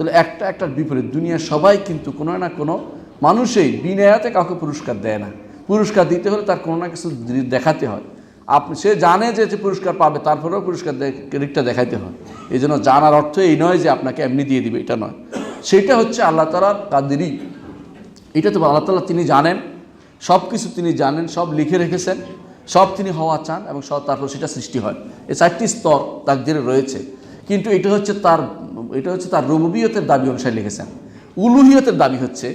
তাহলে একটা একটার বিপরীত। দুনিয়ার সবাই কিন্তু কোনো না কোনো মানুষেই বিনয়াতে কাউকে পুরস্কার দেয় না। পুরস্কার দিতে হলে তার কোনো না কিছু দেখাতে হয়। আপনি, সে জানে যে পুরস্কার পাবে, তারপরেও পুরস্কার দিকটা দেখাইতে হয়। এই জন্য জানার অর্থ এই নয় যে আপনাকে এমনি দিয়ে দিবে, এটা নয়। সেটা হচ্ছে আল্লাহ তালার কাদেরই এটা তো আল্লাহ তালা তিনি জানেন। সব কিছু তিনি জানেন, সব লিখে রেখেছেন। সব তিনি হওয়া চান এবং সব তারপর সেটা সৃষ্টি হয়। এই চারটি স্তর তাকদিরে রয়েছে। কিন্তু এটা হচ্ছে তার এটা হচ্ছে তার রুবুবিয়তের দাবি অনুসারে লিখেছেন। উলুহিয়তের দাবি হচ্ছে,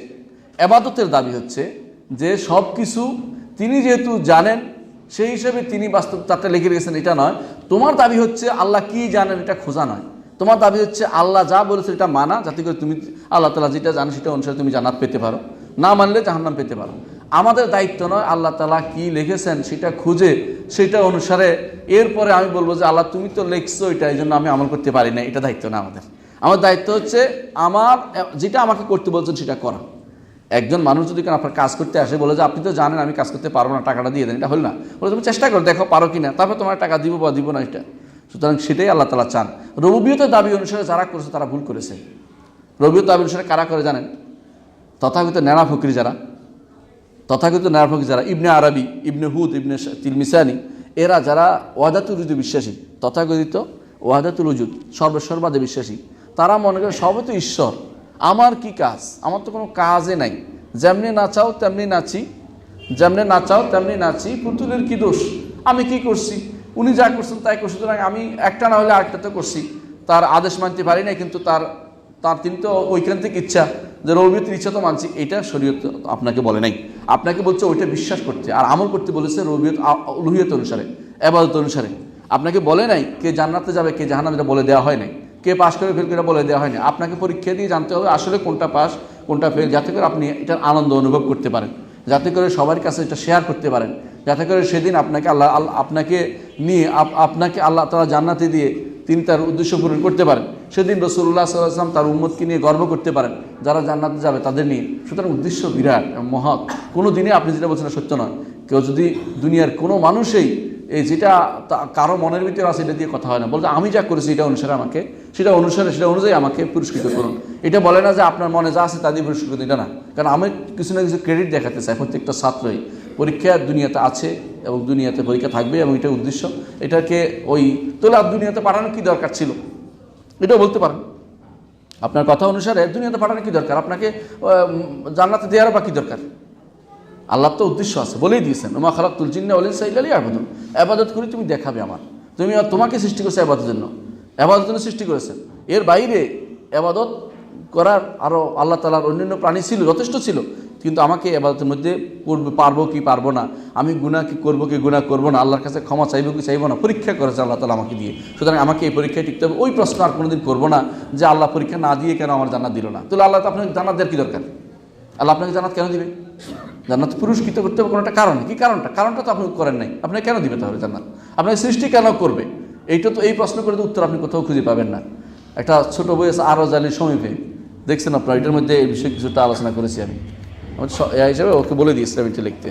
এবাদতের দাবি হচ্ছে যে সব কিছু তিনি যেহেতু জানেন, সেই হিসেবে তিনি বাস্তব তারটা লিখে রেখেছেন, এটা নয়। তোমার দাবি হচ্ছে আল্লাহ কি জানেন এটা খোঁজা নয়। তোমার দাবি হচ্ছে আল্লাহ যা বলেছে এটা মানা, যাতে করে তুমি আল্লাহ তালা যেটা জানো সেটা অনুসারে তুমি জান্নাত পেতে পারো। না মানলে জাহান্নাম পেতে পারো। আমাদের দায়িত্ব নয় আল্লাহ তালা কি লিখেছেন সেটা খুঁজে, সেটা অনুসারে এরপরে আমি বলব যে আল্লাহ তুমি তো লিখছো এটা এই জন্য আমি আমল করতে পারি না এটা দায়িত্ব না আমাদের। আমার দায়িত্ব হচ্ছে আমার, যেটা আমাকে করতে বলছেন সেটা করা। একজন মানুষ যদি আপনার কাজ করতে আসে, বলে যে আপনি তো জানেন আমি কাজ করতে পারব না, টাকাটা দিয়ে দেন, এটা হল না। বলে তুমি চেষ্টা করো, দেখো পারো কি না তারপর তোমার টাকা দিব বা দিব না এটা। সুতরাং সেটাই আল্লাহ তালা চান। রবিয়তের দাবি অনুসারে যারা করেছে তারা ভুল করেছে। রবিয়ত দাবি অনুসারে কারা করে জানেন? তথাগত নেড়া ফকরি যারা তথাগত নেড়া ফকরি যারা, ইবনে আরবি, ইবনে হুদ, ইবনে তিলমিসানি এরা যারা ওয়াদাতুল উজুদ বিশ্বাসী, তথাকথিত ওয়াদাতুল উজুদ সর্বসর্বাদে বিশ্বাসী। তারা মনে করে, সবই তো ঈশ্বর। আমার কি কাজ? আমার তো কোনো কাজে নাই। যেমনি নাচাও তেমনি নাচি। যেমনি নাচাও তেমনি নাচি। পুতুলের কি দোষ? আমি কি করছি? উনি যা করছেন তাই করছি। সুতরাং আমি একটা না হলে আরেকটা তো করছি। তার আদেশ মানতে পারি না কিন্তু তার তার তিনি তো থেকে ইচ্ছা যে রবিয়তের ইচ্ছা তো মানছি। এটা শরীয়ত আপনাকে বলে নাই। আপনাকে বলছে ওইটা বিশ্বাস করতে। আর আমল করতে বলেছে রবিয়ত লুহিয়ত অনুসারে, এবাদত অনুসারে। আপনাকে বলে নাই কে জান্নাতে যাবে, কে জাহান্নাম এটা বলে দেওয়া হয় নাই। কে পাশ করে ফেল করে বলে দেওয়া হয়নি। আপনাকে পরীক্ষা দিয়ে জানতে হবে আসলে কোনটা পাস কোনটা ফেল, যাতে করে আপনি এটার আনন্দ অনুভব করতে পারেন। যাতে করে সবার কাছে এটা শেয়ার করতে পারেন। যাতে করে সেদিন আপনাকে আল্লাহ আপনাকে নিয়ে আপনাকে আল্লাহ তারা জান্নাতে দিয়ে তিনি তার উদ্দেশ্য পূরণ করতে পারেন। সেদিন রসুল্লাহ সাল্লাম তার উম্মতকে নিয়ে গর্ব করতে পারেন। যারা জান্নাতে যাবে তাদের নিয়ে। সুতরাং উদ্দেশ্য বিরাট, মহৎ। কোনো দিনে আপনি যেটা বলছেন সত্য নয়। কেউ যদি দুনিয়ার কোনো মানুষেই এই যেটা কারও মনের ভিতরে আছে, এটা দিয়ে কথা হয় না। বলতে আমি যা করেছি এটা অনুসারে আমাকে, সেটা অনুসারে, সেটা অনুযায়ী আমাকে পুরস্কৃত করুন। এটা বলে না যে আপনার মনে যা আছে তা দিয়ে পুরস্কৃত, এটা না। কারণ আমি কিছু না কিছু ক্রেডিট দেখাতে চাই, প্রত্যেকটা ছাত্রই। পরীক্ষা দুনিয়াতে আছে এবং দুনিয়াতে পরীক্ষা থাকবে এবং এটা উদ্দেশ্য। এটাকে ওই তোলা দুনিয়াতে পাঠানোর কী দরকার ছিল? এটাও বলতে পারেন। আপনার কথা অনুসারে দুনিয়াতে পাঠানো কী দরকার? আপনাকে জান্নাতে দেওয়ারও বা কী দরকার? আল্লাহ তো উদ্দেশ্য আছে, বলেই দিয়েছেন, ওমা খালাক তুলচিন্না বলেন সাইলালি আবেদন আবাদত করি, তুমি দেখাবে আমার। তুমি তোমাকে সৃষ্টি করেছ আবাদের জন্য। আবাদের জন্য সৃষ্টি করেছেন এর বাইরে আবাদত করার আরও আল্লাহ তালার অন্যান্য প্রাণী ছিল, যথেষ্ট ছিল। কিন্তু আমাকে আবাদতের মধ্যে করবে পারব কি পারব না? আমি গুণা কি করব কি গুণা করব না? আল্লাহর কাছে ক্ষমা চাইব কি চাইব না? পরীক্ষা করেছে আল্লাহ তালা আমাকে দিয়ে। সুতরাং আমাকে এই পরীক্ষায় টিকতে হবে। ওই প্রশ্ন আর কোনোদিন করব না যে আল্লাহ পরীক্ষা না দিয়ে কেন আমার জানা দিল না। তাহলে আল্লাহ তো আপনাকে জান্নাত দেওয়ার কি দরকার? আল্লাহ আপনাকে জানাত কেন দিবে? জান্নাত পুরস্কৃত করতে হবে কোনো একটা কারণ। কী কারণটা? কারণটা তো আপনি করেন নাই। আপনাকে কেন দিবে তাহলে জান্নাত? আপনাকে সৃষ্টি কেন করবে? এইটা তো এই প্রশ্ন করে তো উত্তর আপনি কোথাও খুঁজে পাবেন না। একটা ছোট বই আছে আরও জালি সমীপে। দেখছেন আপনার? এটার মধ্যে এই বিষয়ে কিছুটা আলোচনা করেছি আমি। আমার হিসাবে ওকে বলে দিয়েছিলাম এটা লিখতে।